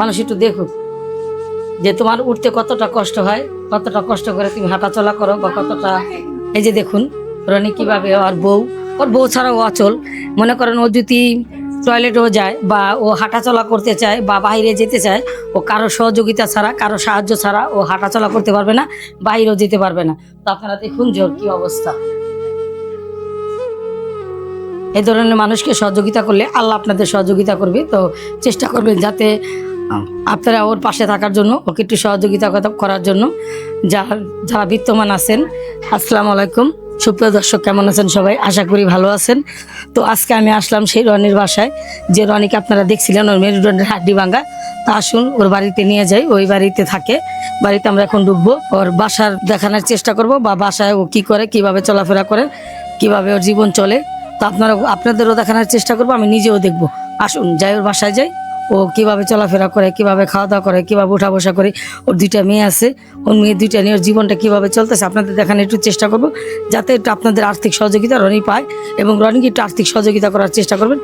মানুষ একটু দেখুক যে তোমার উঠতে কতটা কষ্ট হয়, কতটা কষ্ট করে তুমি হাঁটাচলা করো বা কতটা এই যে দেখুন, রনি কীভাবে ওর বউ ওর বউ ছাড়াও অচল। মনে করেন ও যদি টয়লেটেও যায় বা ও হাঁটাচলা করতে চায় বা বাইরে যেতে চায়, ও কারও সহযোগিতা ছাড়া, কারও সাহায্য ছাড়া ও হাঁটাচলা করতে পারবে না, বাইরেও যেতে পারবে না। তো আপনারা দেখুন জোর কি অবস্থা। এই ধরনের মানুষকে সহযোগিতা করলে আল্লাহ আপনাদের সহযোগিতা করবে। তো চেষ্টা করবেন যাতে আপনারা ওর পাশে থাকার জন্য, ওকে একটু সহযোগিতা করা- করার জন্য যারা যারা বিত্তমান আছেন, আসসালামু আলাইকুম। সুপ্রিয় দর্শক, কেমন আছেন সবাই? আশা করি ভালো আছেন। তো আজকে আমি আসলাম সেই রনির বাসায়। যে রনিকে আপনারা দেখছিলেন, ওর মেরুদণ্ডের হাড্ডি ভাঙ্গা তা আসুন, ওর বাড়িতে নিয়ে যাই। ওই বাড়িতে থাকে। বাড়িতে আমরা এখন ঢুকবো। ওর বাসার দেখানোর চেষ্টা করব, বা বাসায় ও কী করে, কীভাবে চলাফেরা করে, কীভাবে ওর জীবন চলে। তো আপনারা আপনাদেরও দেখানোর চেষ্টা করব, আমি নিজেও দেখব। আসুন, যাই ওর বাসায় যাই। ও কীভাবে চলাফেরা করে, কীভাবে খাওয়া দাওয়া করে, কীভাবে উঠা বসা করে, ওর দুইটা মেয়ে আছে, ওর মেয়ে দুইটা নিয়ে ওর জীবনটা কীভাবে চলতেছে আপনাদের দেখানোর একটু চেষ্টা করব, যাতে একটু আপনাদের আর্থিক সহযোগিতা রনি পায় এবং রনিকে একটু আর্থিক সহযোগিতা করার চেষ্টা করবেন।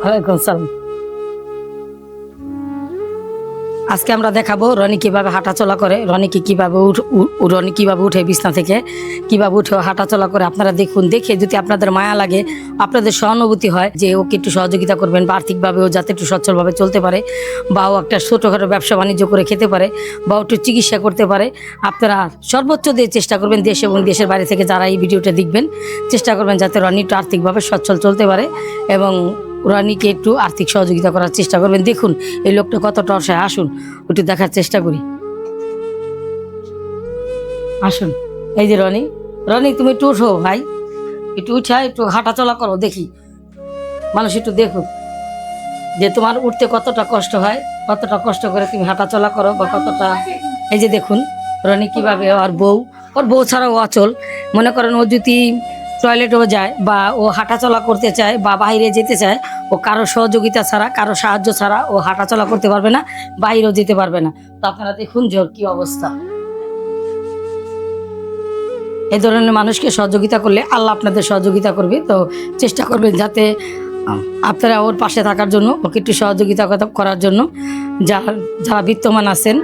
ওয়ালাইকুম সালাম আজকে আমরা দেখাবো রনি কীভাবে হাঁটাচলা করে রনিকে কীভাবে রনি কীভাবে উঠে বিছনা থেকে, কীভাবে উঠে হাঁটাচলা করে। আপনারা দেখুন, দেখে যদি আপনাদের মায়া লাগে, আপনাদের সহানুভূতি হয় যে ওকে একটু সহযোগিতা করবেন, বা আর্থিকভাবে ও যাতে একটু সচ্ছলভাবে চলতে পারে, বা ও একটা ছোটোখাটো ব্যবসা বাণিজ্য করে খেতে পারে, বা একটু চিকিৎসা করতে পারে, আপনারা সর্বোচ্চ দিয়ে চেষ্টা করবেন দেশ এবং দেশের বাইরে থেকে যারা এই ভিডিওটা দেখবেন, চেষ্টা করবেন যাতে রনি একটু আর্থিকভাবে সচ্ছল চলতে পারে এবং রানীকে একটু আর্থিক সহযোগিতা করার চেষ্টা করবেন। দেখুন, এই লোকটা কতটা অসহায়। আসুন, একটু দেখার চেষ্টা করি। আসুন। এই যে রনি রনি, তুমি একটু উঠো ভাই। একটু উঠা, একটু হাঁটাচলা করো, দেখি। মানুষ একটু দেখুক যে তোমার উঠতে কতটা কষ্ট হয়, কতটা কষ্ট করে তুমি হাঁটাচলা করো বা কতটা। এই যে দেখুন, রনি কীভাবে আর বউ, ওর বউ ছাড়াও অচল। মনে করেন ও যদি টয়লেটেও যায় বা ও হাঁটাচলা করতে চায় বা বাইরে যেতে চায়, ও কারও সহযোগিতা ছাড়া, কারও সাহায্য ছাড়া ও হাঁটাচলা করতে পারবে না, বাইরেও যেতে পারবে না। তো আপনারা দেখুন ওর কি অবস্থা। এই ধরনের মানুষকে সহযোগিতা করলে আল্লাহ আপনাদের সহযোগিতা করবে। তো চেষ্টা করবেন যাতে আপনারা ওর পাশে থাকার জন্য, ওকে একটু সহযোগিতা করার জন্য। যারা যারা বিত্তমান আছেন,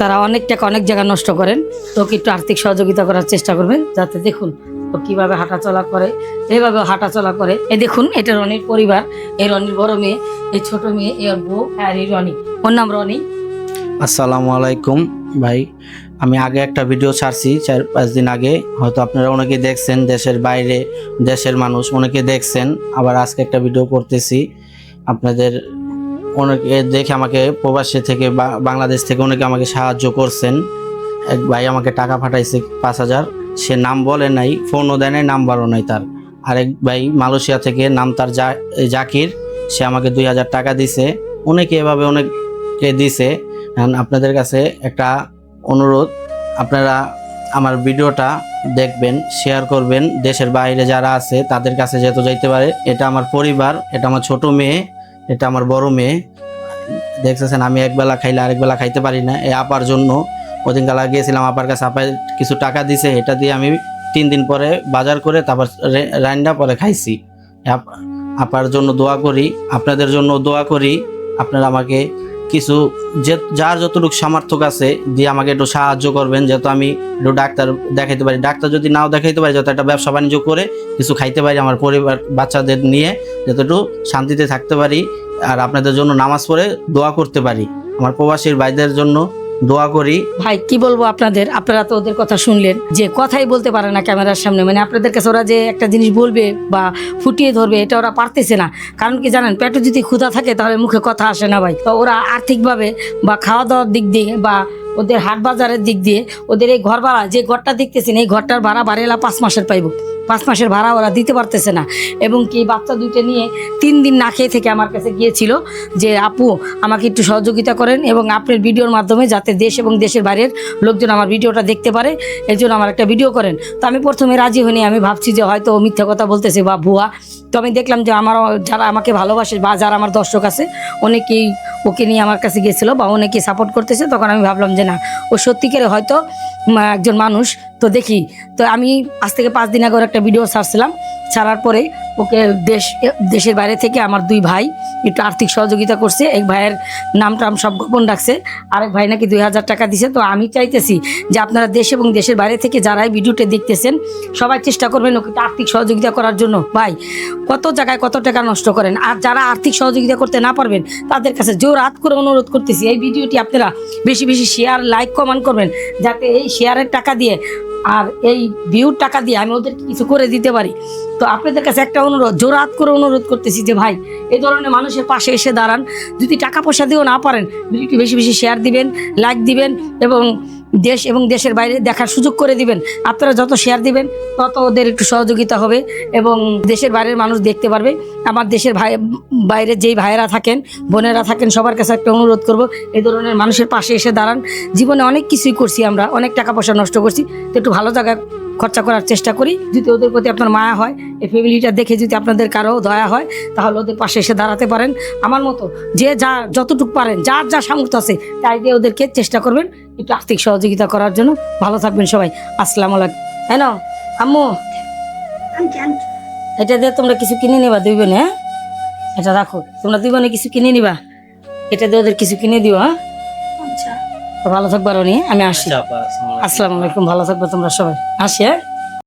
তারা অনেক টাকা অনেক জায়গা নষ্ট করেন। তো ওকে একটু আর্থিক সহযোগিতা করার চেষ্টা করবেন, যাতে দেখুন ও কীভাবে হাঁটাচলা করে এইভাবে হাঁটাচলা করে। এই দেখুন, এটা রনির পরিবার। এই রনির বড় মেয়ে, এই ছোট মেয়ে, এর বউ আর এই রনি। ওর নাম রনি। আসসালামু আলাইকুম ভাই। আমি আগে একটা ভিডিও ছাড়ছি চার পাঁচ দিন আগে। হয়তো আপনারা অনেকে দেখছেন, দেশের বাইরে দেশের মানুষ অনেকে দেখছেন। আবার আজকে একটা ভিডিও করতেছি। আপনাদের অনেকে দেখে আমাকে প্রবাসী থেকে বাংলাদেশ থেকে অনেকে আমাকে সাহায্য করছেন। এক ভাই আমাকে টাকা পাঠাইছে পাঁচ হাজার। সে নাম বলে নাই, ফোনও দেয় নাই, নাম্বারও নাই তার। আরেক ভাই মালয়েশিয়া থেকে, নাম তার জাকির, সে আমাকে দুই হাজার টাকা দিছে। অনেকে এভাবে অনেকে দিছে। আপনাদের কাছে একটা অনুরোধ, আপনারা আমার ভিডিওটা দেখবেন, শেয়ার করবেন। দেশের বাইরে যারা আছে, তাদের কাছে যেহেতু যাইতে পারে, এটা আমার পরিবার, এটা আমার ছোট মেয়ে, এটা আমার বড় মেয়ে। দেখতেছেন, আমি একবেলা খাইলে আরেক বেলা খাইতে পারি না এই আপার জন্য। ওদিন কালা গিয়েছিলাম, আপার কাছে আপায় কিছু টাকা দিছে, এটা দিয়ে আমি তিন দিন পরে বাজার করে তারপর রান্না পরে খাইছি। আপ- আপার জন্য দোয়া করি, আপনাদের জন্য দোয়া করি, আপনারা আমাকে কিছু যে যার যতটুকু সামর্থ্য আছে দিয়ে আমাকে একটু সাহায্য করবেন, যেহেতু আমি একটু ডাক্তার দেখাইতে পারি। ডাক্তার যদি নাও দেখাইতে পারি যাতে একটা ব্যবসা বাণিজ্য করে কিছু খাইতে পারি আমার পরিবার বাচ্চাদের নিয়ে যাতে একটু শান্তিতে থাকতে পারি, আর আপনাদের জন্য নামাজ পড়ে দোয়া করতে পারি। আমার প্রবাসীর ভাইদের জন্য দোয়া করি। ভাই, কি বলব আপনাদের? আপনারা তো ওদের কথা শুনলেন। যে কথাই বলতে পারে না ক্যামেরার সামনে। মানে আপনাদের কাছে ওরা যে একটা জিনিস বলবে বা ফুটিয়ে ধরবে, এটা ওরা পারতেছে না। কারণ কি জানেন, পেটে যদি ক্ষুধা থাকে, তাহলে মুখে কথা আসে না ভাই। তো ওরা আর্থিকভাবে বা খাওয়া দাওয়ার দিক দিয়ে বা ওদের হাট বাজারের দিক দিয়ে ওদের এই ঘর ভাড়া যে ঘরটা দেখতেছেন, এই ঘরটার ভাড়া বাড়িলা পাঁচ মাসের পাইব। পাঁচ মাসের ভাড়া ওরা দিতে পারতেছে না। এবং কি বাচ্চা দুইটা নিয়ে তিন দিন না খেয়ে থেকে আমার কাছে গিয়েছিল যে, আপু, আমাকে একটু সহযোগিতা করেন এবং আপনার ভিডিওর মাধ্যমে যাতে দেশ এবং দেশের বাইরের লোকজন আমার ভিডিওটা দেখতে পারে এই জন্য আমার একটা ভিডিও করেন। তো আমি প্রথমে রাজি হইনি। আমি ভাবছি যে, হয়তো মিথ্যা কথা বলতেছে বা ভুয়া। তো আমি দেখলাম যে, আমার, যারা আমাকে ভালোবাসে বা যারা আমার দর্শক আছে, অনেকেই ওকে নিয়ে আমার কাছে গিয়েছিল বা অনেকেই সাপোর্ট করতেছে। তখন আমি ভাবলাম যে, না, ও সত্যিকারে হয়তো একজন মানুষ তো দেখি তো আমি আজ থেকে পাঁচ দিন আগে একটা ভিডিও ছাড়ছিলাম ছাড়ার পরে ওকে দেশ, দেশের বাইরে থেকে আমার দুই ভাই একটু আর্থিক সহযোগিতা করছে। এক ভাইয়ের নাম টাম সব গোপন রাখছে, আরেক ভাই নাকি দুই হাজার টাকা দিছে। তো আমি চাইতেছি যে আপনারা দেশ এবং দেশের বাইরে থেকে যারা এই ভিডিওটা দেখতেছেন, সবাই চেষ্টা করবেন ওকে আর্থিক সহযোগিতা করার জন্য। ভাই, কত জায়গায় কত টাকা নষ্ট করেন? আর যারা আর্থিক সহযোগিতা করতে না পারবেন, তাদের কাছে জোর হাত করে অনুরোধ করতেছি, এই ভিডিওটি আপনারা বেশি বেশি শেয়ার লাইক কমেন্ট করবেন, যাতে এই শেয়ারের টাকা দিয়ে আর এই ভিউর টাকা দিয়ে আমি ওদেরকে কিছু করে দিতে পারি। তো আপনাদের কাছে একটা অনুরোধ, জোরাত করে অনুরোধ করতেছি যে, ভাই এই ধরনের মানুষের পাশে এসে দাঁড়ান। যদি টাকা পয়সা দিয়েও না পারেন, ভিডিওটি বেশি বেশি শেয়ার দিবেন লাইক দিবেন এবং দেশ এবং দেশের বাইরে দেখার সুযোগ করে দিবেন। আপনারা যত শেয়ার দিবেন, তত ওদের একটু সহযোগিতা হবে এবং দেশের বাইরের মানুষ দেখতে পারবে। আমার দেশের ভাই, বাইরে যেই ভাইয়েরা থাকেন, বোনেরা থাকেন, সবার কাছে একটা অনুরোধ করব এই ধরনের মানুষের পাশে এসে দাঁড়ান। জীবনে অনেক কিছুই করছি আমরা, অনেক টাকা পয়সা নষ্ট করছি। তো একটু ভালো জায়গায় খরচা করার চেষ্টা করি। যদি ওদের প্রতি আপনার মায়া হয়, এই ফ্যামিলিটা দেখে যদি আপনাদের কারও দয়া হয়, তাহলে ওদের পাশে এসে দাঁড়াতে পারেন। আমার মতো যে যা, যতটুকু পারেন, যার যা সামর্থ্য আছে, তাই দিয়ে ওদেরকে চেষ্টা করবেন একটু আর্থিক সহযোগিতা করার জন্য। ভালো থাকবেন সবাই। আসসালামু আলাইকুম। হ্যাঁ আম্মু। এটা দিয়ে তোমরা কিছু কিনে নিবা দুই বোনে হ্যাঁ? এটা রাখো। তোমরা দুই বোনে কিছু কিনে নিবা। এটা দিয়ে ওদের কিছু কিনে দিও হ্যাঁ? ভালো থাকবার আমি আসি। আসসালামু আলাইকুম ভালো থাকব তোমরা সবাই। আসি হ্যাঁ?